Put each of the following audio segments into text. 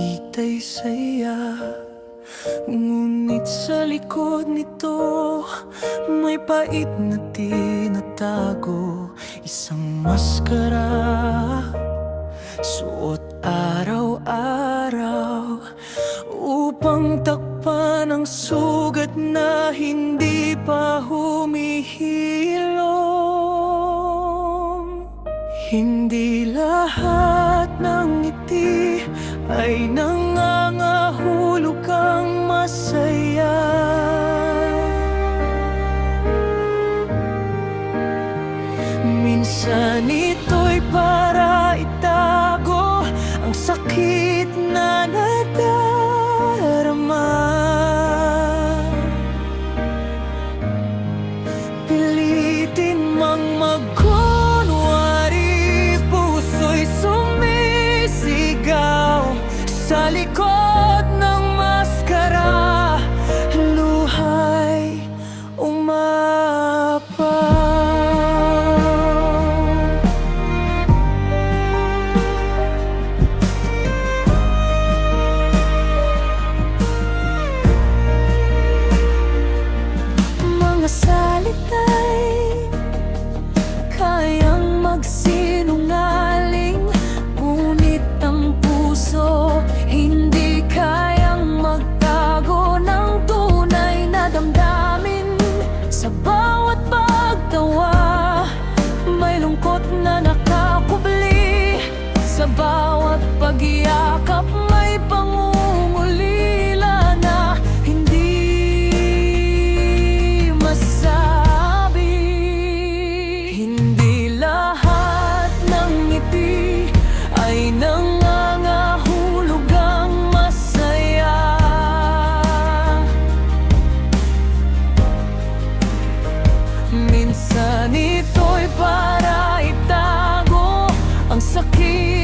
kita'y saya. Ngunit sa likod nito May pait na tinatago. Isang maskara Suot araw-araw Upang takpan ang sugat na hindi pa humihilom. Hindi lahat ay nangangahulog kang masaya. Minsan ito'y para itago ang sakit na nai Minsan ito'y para itago Ang sakit.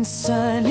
inside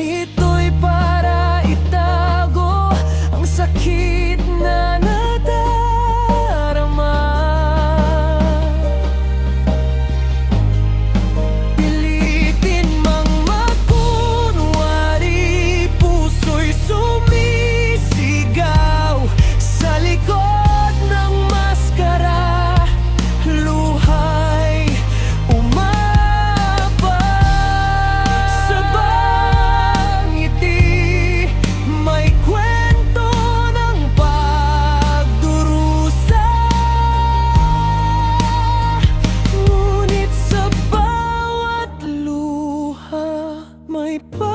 my